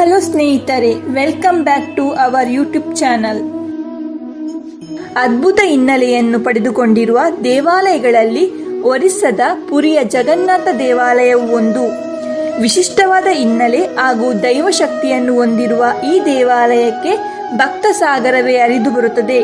Hello ಸ್ನೇಹಿತರೆ welcome back to our YouTube channel ಅದ್ಭುತ ಹಿನ್ನೆಲೆಯನ್ನು ಪಡೆದುಕೊಂಡಿರುವ ದೇವಾಲಯಗಳಲ್ಲಿ ಒರಿಸ್ಸದ ಪುರಿಯ ಜಗನ್ನಾಥ ದೇವಾಲಯವು ಒಂದು. ವಿಶಿಷ್ಟವಾದ ಹಿನ್ನೆಲೆ ಹಾಗೂ ದೈವಶಕ್ತಿಯನ್ನು ಹೊಂದಿರುವ ಈ ದೇವಾಲಯಕ್ಕೆ ಭಕ್ತ ಸಾಗರವೇ ಅರಿದು ಬರುತ್ತದೆ.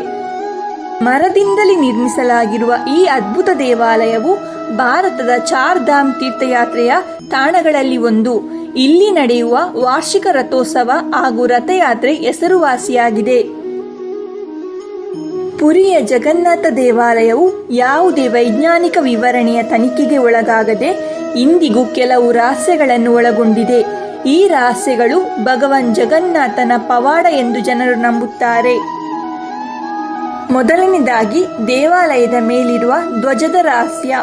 ಮರದಿಂದಲೇ ನಿರ್ಮಿಸಲಾಗಿರುವ ಈ ಅದ್ಭುತ ದೇವಾಲಯವು ಭಾರತದ ಚಾರ್ ಧಾಮ್ ತೀರ್ಥಯಾತ್ರೆಯ ತಾಣಗಳಲ್ಲಿ ಒಂದು. ಇಲ್ಲಿ ನಡೆಯುವ ವಾರ್ಷಿಕ ರಥೋತ್ಸವ ಹಾಗೂ ರಥಯಾತ್ರೆ ಹೆಸರುವಾಸಿಯಾಗಿದೆ. ಪುರಿಯ ಜಗನ್ನಾಥ ದೇವಾಲಯವು ಯಾವುದೇ ವೈಜ್ಞಾನಿಕ ವಿವರಣೆಯ ತನಿಖೆಗೆ ಒಳಗಾಗದೆ ಇಂದಿಗೂ ಕೆಲವು ರಹಸ್ಯಗಳನ್ನು ಒಳಗೊಂಡಿದೆ. ಈ ರಹಸ್ಯಗಳು ಭಗವಾನ್ ಜಗನ್ನಾಥನ ಪವಾಡ ಎಂದು ಜನರು ನಂಬುತ್ತಾರೆ. ಮೊದಲನೇದಾಗಿ ದೇವಾಲಯದ ಮೇಲಿರುವ ಧ್ವಜದ ರಹಸ್ಯ.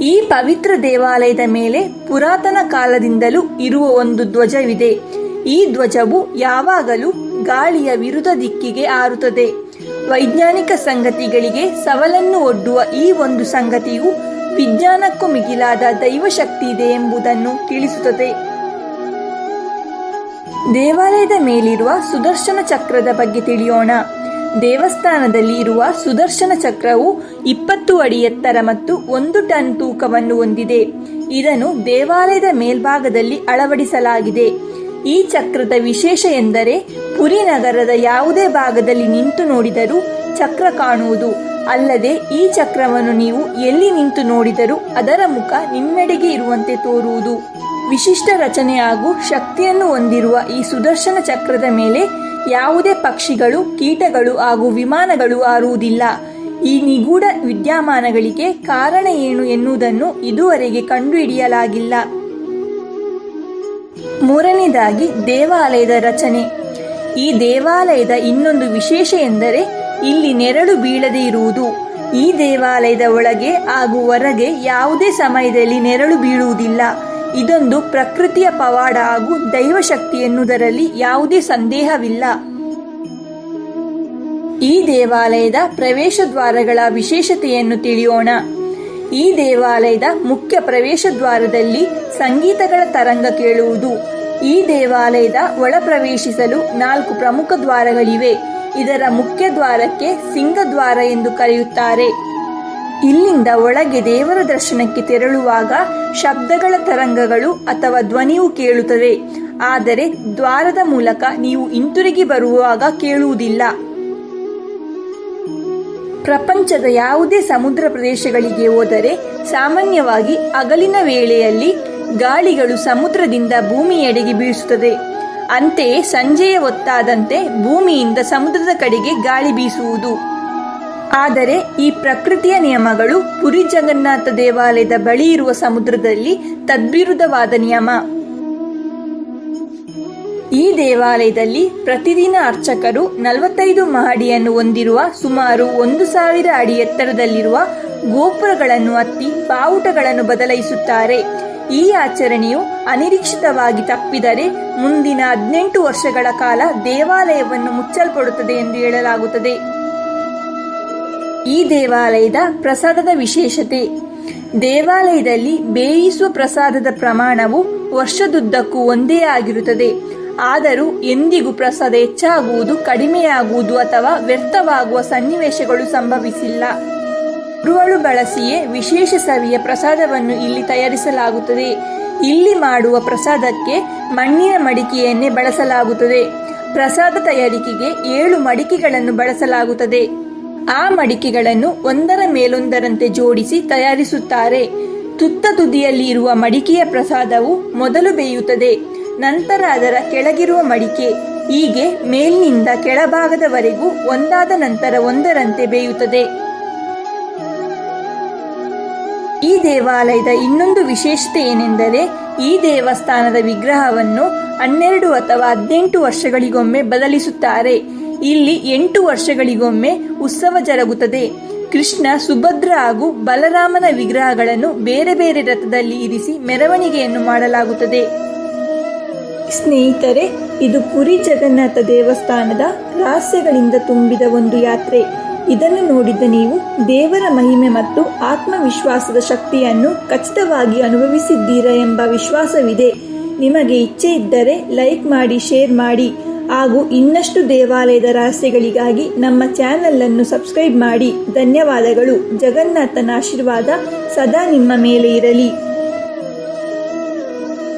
ಈ ಪವಿತ್ರ ದೇವಾಲಯದ ಮೇಲೆ ಪುರಾತನ ಕಾಲದಿಂದಲೂ ಇರುವ ಒಂದು ಧ್ವಜವಿದೆ. ಈ ಧ್ವಜವು ಯಾವಾಗಲೂ ಗಾಳಿಯ ವಿರುದ್ಧ ದಿಕ್ಕಿಗೆ ಆರುತ್ತದೆ. ವೈಜ್ಞಾನಿಕ ಸಂಗತಿಗಳಿಗೆ ಸವಲನ್ನು ಒಡ್ಡುವ ಈ ಒಂದು ಸಂಗತಿಯು ವಿಜ್ಞಾನಕ್ಕೂ ಮಿಗಿಲಾದ ದೈವಶಕ್ತಿ ಇದೆ ಎಂಬುದನ್ನು ತಿಳಿಸುತ್ತದೆ. ದೇವಾಲಯದ ಮೇಲಿರುವ ಸುದರ್ಶನ ಚಕ್ರದ ಬಗ್ಗೆ ತಿಳಿಯೋಣ. ದೇವಸ್ಥಾನದಲ್ಲಿ ಇರುವ ಸುದರ್ಶನ ಚಕ್ರವು ಇಪ್ಪತ್ತು ಅಡಿ ಎತ್ತರ ಮತ್ತು ಒಂದು ಟನ್ ತೂಕವನ್ನು ಹೊಂದಿದೆ. ಇದನ್ನು ದೇವಾಲಯದ ಮೇಲ್ಭಾಗದಲ್ಲಿ ಅಳವಡಿಸಲಾಗಿದೆ. ಈ ಚಕ್ರದ ವಿಶೇಷ ಎಂದರೆ ಪುರಿ ನಗರದ ಯಾವುದೇ ಭಾಗದಲ್ಲಿ ನಿಂತು ನೋಡಿದರೂ ಚಕ್ರ ಕಾಣುವುದು. ಅಲ್ಲದೆ ಈ ಚಕ್ರವನ್ನು ನೀವು ಎಲ್ಲಿ ನಿಂತು ನೋಡಿದರೂ ಅದರ ಮುಖ ನಿಮ್ಮೆಡೆಗೆ ಇರುವಂತೆ ತೋರುವುದು. ವಿಶಿಷ್ಟ ರಚನೆ ಹಾಗೂ ಶಕ್ತಿಯನ್ನು ಹೊಂದಿರುವ ಈ ಸುದರ್ಶನ ಚಕ್ರದ ಮೇಲೆ ಯಾವುದೇ ಪಕ್ಷಿಗಳು, ಕೀಟಗಳು ಹಾಗೂ ವಿಮಾನಗಳು ಹಾರುವುದಿಲ್ಲ ಈ ನಿಗೂಢ ವಿದ್ಯಮಾನಗಳಿಗೆ ಕಾರಣ ಏನು ಎನ್ನುವುದನ್ನು ಇದುವರೆಗೆ ಕಂಡುಹಿಡಿಯಲಾಗಿಲ್ಲ. ಮೂರನೇದಾಗಿ ದೇವಾಲಯದ ರಚನೆ. ಈ ದೇವಾಲಯದ ಇನ್ನೊಂದು ವಿಶೇಷ ಎಂದರೆ, ಇಲ್ಲಿ ನೆರಳು ಬೀಳದೇ ಇರುವುದು. ಈ ದೇವಾಲಯದ ಒಳಗೆ ಹಾಗೂ ಹೊರಗೆ ಯಾವುದೇ ಸಮಯದಲ್ಲಿ ನೆರಳು ಬೀಳುವುದಿಲ್ಲ. ಇದೊಂದು ಪ್ರಕೃತಿಯ ಪವಾಡ ಹಾಗೂ ದೈವಶಕ್ತಿ ಎನ್ನುವುದರಲ್ಲಿ ಯಾವುದೇ ಸಂದೇಹವಿಲ್ಲ. ಈ ದೇವಾಲಯದ ಪ್ರವೇಶ ದ್ವಾರಗಳ ವಿಶೇಷತೆಯನ್ನು ತಿಳಿಯೋಣ. ಈ ದೇವಾಲಯದ ಮುಖ್ಯ ಪ್ರವೇಶ ದ್ವಾರದಲ್ಲಿ ಸಂಗೀತಗಳ ತರಂಗ ಕೇಳುವುದು. ಈ ದೇವಾಲಯದ ಒಳ ಪ್ರವೇಶಿಸಲು ನಾಲ್ಕು ಪ್ರಮುಖ ದ್ವಾರಗಳಿವೆ. ಇದರ ಮುಖ್ಯ ದ್ವಾರಕ್ಕೆ ಸಿಂಗದ್ವಾರ ಎಂದು ಕರೆಯುತ್ತಾರೆ. ಇಲ್ಲಿಂದ ಒಳಗೆ ದೇವರ ದರ್ಶನಕ್ಕೆ ತೆರಳುವಾಗ ಶಬ್ದಗಳ ತರಂಗಗಳು ಅಥವಾ ಧ್ವನಿಯು ಕೇಳುತ್ತದೆ ಆದರೆ ದ್ವಾರದ ಮೂಲಕ ನೀವು ಹಿಂತಿರುಗಿ ಬರುವಾಗ ಕೇಳುವುದಿಲ್ಲ. ಪ್ರಪಂಚದ ಯಾವುದೇ ಸಮುದ್ರ ಪ್ರದೇಶಗಳಿಗೆ ಹೋದರೆ ಸಾಮಾನ್ಯವಾಗಿ ಹಗಲಿನ ವೇಳೆಯಲ್ಲಿ ಗಾಳಿಗಳು ಸಮುದ್ರದಿಂದ ಭೂಮಿಯೆಡೆಗೆ ಬೀಸುತ್ತದೆ ಅಂತೆಯೇ ಸಂಜೆಯ ಹೊತ್ತಾದಂತೆ ಭೂಮಿಯಿಂದ ಸಮುದ್ರದ ಕಡೆಗೆ ಗಾಳಿ ಬೀಸುವುದು. ಆದರೆ ಈ ಪ್ರಕೃತಿಯ ನಿಯಮಗಳು ಪುರಿ ಜಗನ್ನಾಥ ದೇವಾಲಯದ ಬಳಿ ಇರುವ ಸಮುದ್ರದಲ್ಲಿ ತದ್ವಿರುದ್ಧವಾದ ನಿಯಮ. ಈ ದೇವಾಲಯದಲ್ಲಿ ಪ್ರತಿದಿನ ಅರ್ಚಕರು ನಲವತ್ತೈದು ಮಹಡಿಯನ್ನು ಹೊಂದಿರುವ ಸುಮಾರು ಒಂದು ಸಾವಿರ ಅಡಿ ಎತ್ತರದಲ್ಲಿರುವ ಗೋಪುರಗಳನ್ನು ಹತ್ತಿ ಬಾವುಟಗಳನ್ನು ಬದಲಾಯಿಸುತ್ತಾರೆ. ಈ ಆಚರಣೆಯು ಅನಿರೀಕ್ಷಿತವಾಗಿ ತಪ್ಪಿದರೆ ಮುಂದಿನ ಹದಿನೆಂಟು ವರ್ಷಗಳ ಕಾಲ ದೇವಾಲಯವನ್ನು ಮುಚ್ಚಲ್ಪಡುತ್ತದೆ ಎಂದು ಹೇಳಲಾಗುತ್ತದೆ. ಈ ದೇವಾಲಯದ ಪ್ರಸಾದದ ವಿಶೇಷತೆ. ದೇವಾಲಯದಲ್ಲಿ ಬೇಯಿಸುವ ಪ್ರಸಾದದ ಪ್ರಮಾಣವು ವರ್ಷದುದ್ದಕ್ಕೂ ಒಂದೇ ಆಗಿರುತ್ತದೆ. ಆದರೂ ಎಂದಿಗೂ ಪ್ರಸಾದ ಹೆಚ್ಚಾಗುವುದು, ಕಡಿಮೆಯಾಗುವುದು ಅಥವಾ ವ್ಯರ್ಥವಾಗುವ ಸನ್ನಿವೇಶಗಳು ಸಂಭವಿಸಿಲ್ಲ. ಗುರುಗಳು ಬಳಸಿಯೇ ವಿಶೇಷ ಸವಿಯ ಪ್ರಸಾದವನ್ನು ಇಲ್ಲಿ ತಯಾರಿಸಲಾಗುತ್ತದೆ. ಇಲ್ಲಿ ಮಾಡುವ ಪ್ರಸಾದಕ್ಕೆ ಮಣ್ಣಿನ ಮಡಿಕೆಯನ್ನೇ ಬಳಸಲಾಗುತ್ತದೆ. ಪ್ರಸಾದ ತಯಾರಿಕೆಗೆ ಏಳು ಮಡಿಕೆಗಳನ್ನು ಬಳಸಲಾಗುತ್ತದೆ. ಆ ಮಡಿಕೆಗಳನ್ನು ಒಂದರ ಮೇಲೊಂದರಂತೆ ಜೋಡಿಸಿ ತಯಾರಿಸುತ್ತಾರೆ. ತುತ್ತ ತುದಿಯಲ್ಲಿ ಇರುವ ಮಡಿಕೆಯ ಪ್ರಸಾದವು ಮೊದಲು ಬೇಯುತ್ತದೆ, ನಂತರ ಅದರ ಕೆಳಗಿರುವ ಮಡಿಕೆ, ಹೀಗೆ ಮೇಲಿನಿಂದ ಕೆಳಭಾಗದವರೆಗೂ ಒಂದಾದ ನಂತರ ಒಂದರಂತೆ ಬೇಯುತ್ತದೆ. ಈ ದೇವಾಲಯದ ಇನ್ನೊಂದು ವಿಶೇಷತೆ ಏನೆಂದರೆ, ಈ ದೇವಸ್ಥಾನದ ವಿಗ್ರಹವನ್ನು ಹನ್ನೆರಡು ಅಥವಾ ಹದಿನೆಂಟು ವರ್ಷಗಳಿಗೊಮ್ಮೆ ಬದಲಿಸುತ್ತಾರೆ. ಇಲ್ಲಿ ಎಂಟು ವರ್ಷಗಳಿಗೊಮ್ಮೆ ಉತ್ಸವ ಜರುಗುತ್ತದೆ. ಕೃಷ್ಣ ಸುಭದ್ರ ಹಾಗೂ ಬಲರಾಮನ ವಿಗ್ರಹಗಳನ್ನು ಬೇರೆ ಬೇರೆ ರಥದಲ್ಲಿ ಇರಿಸಿ ಮೆರವಣಿಗೆಯನ್ನು ಮಾಡಲಾಗುತ್ತದೆ. ಸ್ನೇಹಿತರೆ, ಇದು ಪುರಿ ಜಗನ್ನಾಥ ದೇವಸ್ಥಾನದ ರಹಸ್ಯಗಳಿಂದ ತುಂಬಿದ ಒಂದು ಯಾತ್ರೆ. ಇದನ್ನು ನೋಡಿದ ನೀವು ದೇವರ ಮಹಿಮೆ ಮತ್ತು ಆತ್ಮವಿಶ್ವಾಸದ ಶಕ್ತಿಯನ್ನು ಖಚಿತವಾಗಿ ಅನುಭವಿಸಿದ್ದೀರಾ ಎಂಬ ವಿಶ್ವಾಸವಿದೆ. ನಿಮಗೆ ಇಚ್ಛೆ ಇದ್ದರೆ ಲೈಕ್ ಮಾಡಿ, ಶೇರ್ ಮಾಡಿ. ಹಾಗೂ ಇನ್ನಷ್ಟು ದೇವಾಲಯದ ರಹಸ್ಯಗಳಿಗಾಗಿ ನಮ್ಮ ಚಾನಲನ್ನು ಸಬ್ಸ್ಕ್ರೈಬ್ ಮಾಡಿ. ಧನ್ಯವಾದಗಳು. ಜಗನ್ನಾಥನ ಆಶೀರ್ವಾದ ಸದಾ ನಿಮ್ಮ ಮೇಲೆ ಇರಲಿ.